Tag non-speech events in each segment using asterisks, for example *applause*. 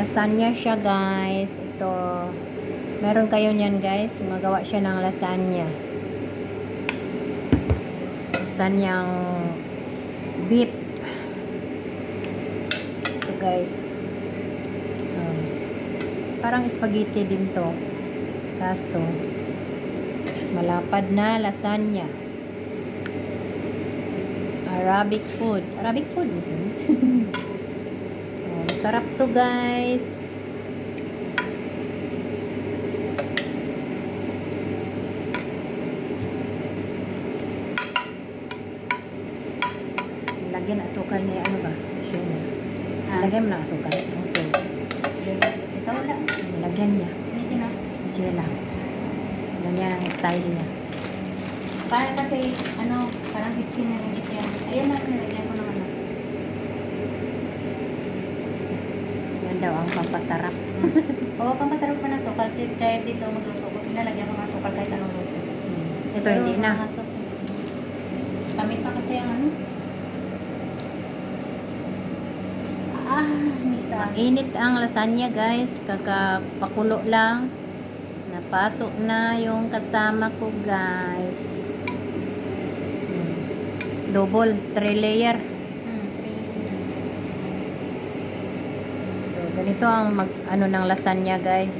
Lasagna siya, guys. Ito. Meron kayo niyan, guys. Magawa siya ng lasagna. Lasanyang beef. Ito, guys. Um, parang spaghetti din to. Kaso, malapad na lasagna. Arabic food. Arabic food. *laughs* sarap to guys. Lagyan na asukal niya. Ano ba? Ah. Lagyan mo na asukal. Ang sauce. Ito wala. Lagyan niya. Siya lang. Ganyan ang style niya. Para kasi, ano, parang hitsin na rin siya. Ayun na, nilagyan ko naman. Yan daw ang pampasarap. *laughs* Oo, pampasarap pa ng sukal sis. Kahit dito magluto ko, pinalagyan ko ng sukal kahit anong luto. Hmm. Ito Pero hindi na. mga suk- Tamis na kasi ang ano. Ah, nita. Mainit ang lasagna guys. Kakapakulo lang. Napasok na yung kasama ko guys. Hmm. Double, three layer. Hmm, three. Ganito ang mag, ano ng lasagna guys.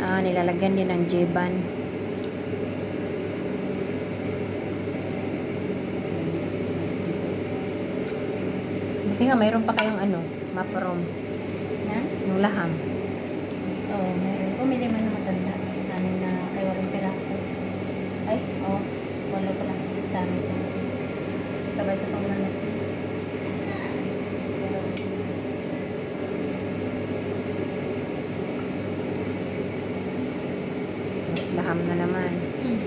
Ah, nilalagyan din ng jeban. Buti nga mayroon pa kayong ano, maparom, Yan? yung laham. Oo, meron. Pumili man ng matanda. Amin na kay walang piraso. Ay, oo. wala pala. Sa amin ko. Sabay sa pang manok. Laham na naman. Hmm.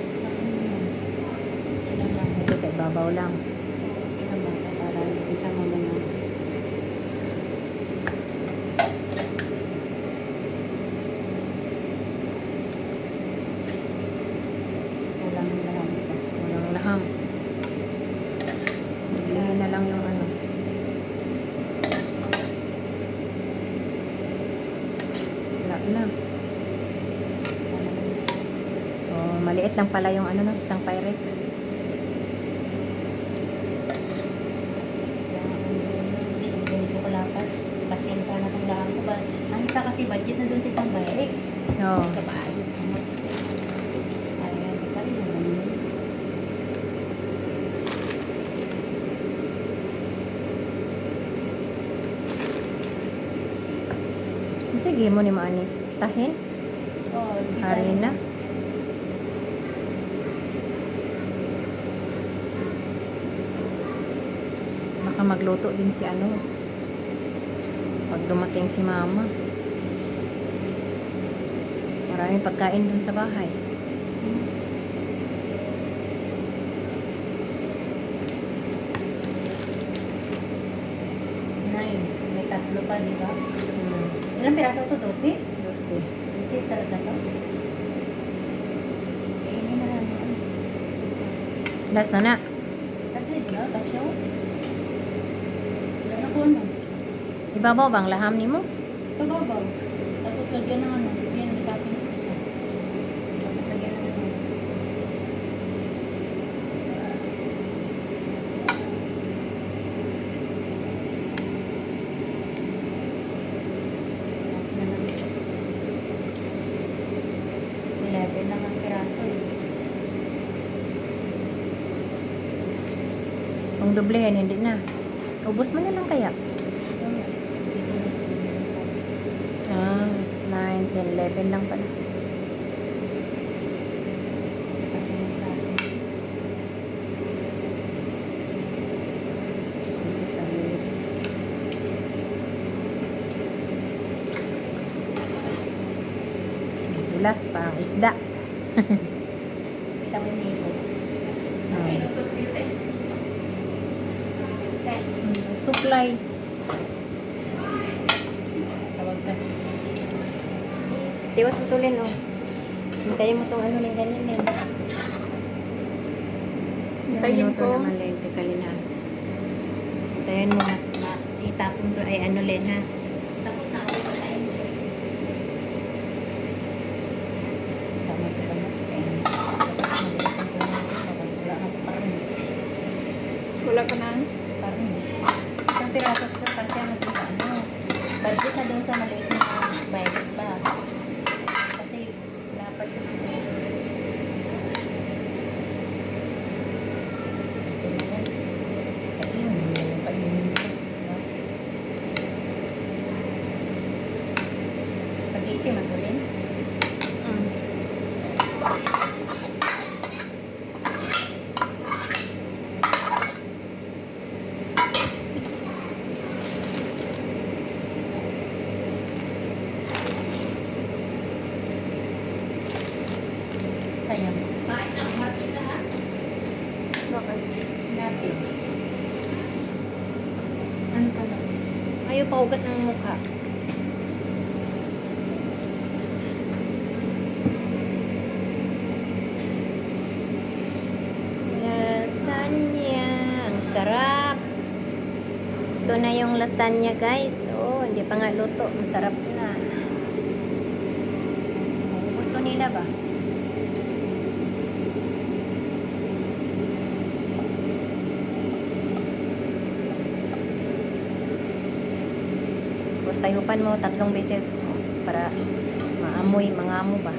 Ito sa ibabaw lang. Sila lang. Para hindi siya mamuna. Kulang na lang ito. Walang laham. Bigyan na lang yung ano. Wala na. Sana lang. So, maliit lang pala yung ano no, isang Pyrex. ganito kalapat. Basin ka na lahat ko ba? Ang isa kasi budget na dun sa isang Byrex. Oo. Naman yun. Sige mo ni Mani. Tahin. Oh? Harina. Magluto din si ano. Pag dumating si mama. Maraming pagkain dun sa bahay. Nine. May tatlo pa, di ba? Hmm. Ilang piraso to? Dosi? Lucy. Dosi talaga to? Last na na. Kasi, di ba? Kasyo? Wala na po ano. Ibabaw bang laham ni mo? Pababaw. Tapos lagyan ng ano. Yan, may toppings siya. Tapos lagyan ng ano. Tapos na lang. 11 lang ang piraso eh. Kung doblehin, hindi na. Ubus mo na lang kaya. Ito nga. Dito na siya. Ah, 9, 10, 11 lang pala. Dulas, parang isda. Kita mo yung neighbor. Ah. lutos kayo eh. Mm, Supply. Tawag ka. Tiwas mo tulin, oh. Hintayin mo tong ano ng ganyan, eh. Hintayin Ano ko. naman, Len, teka, linan. Hintayin mo na. Ma- itapon to ay ano len ha. Tapos na ako sa ko. Dapat wala ka na. parang isang piraso ko kasi ang naging ano. Budget na doon sa maliit na violet ba. Kasi dapat ko siguro. Ayun, yung kainin ko. no? Spaghetti, matulin. Mm. Sayang. Bakit? Natin. Ano pala? Ayaw pa ng mukha. Lasagna. Ang sarap. Ito na yung lasagna guys. Oh, hindi pa nga luto. Masarap na. Gusto nila ba? Tapos tayupan mo tatlong beses para maamoy, mangamo ba?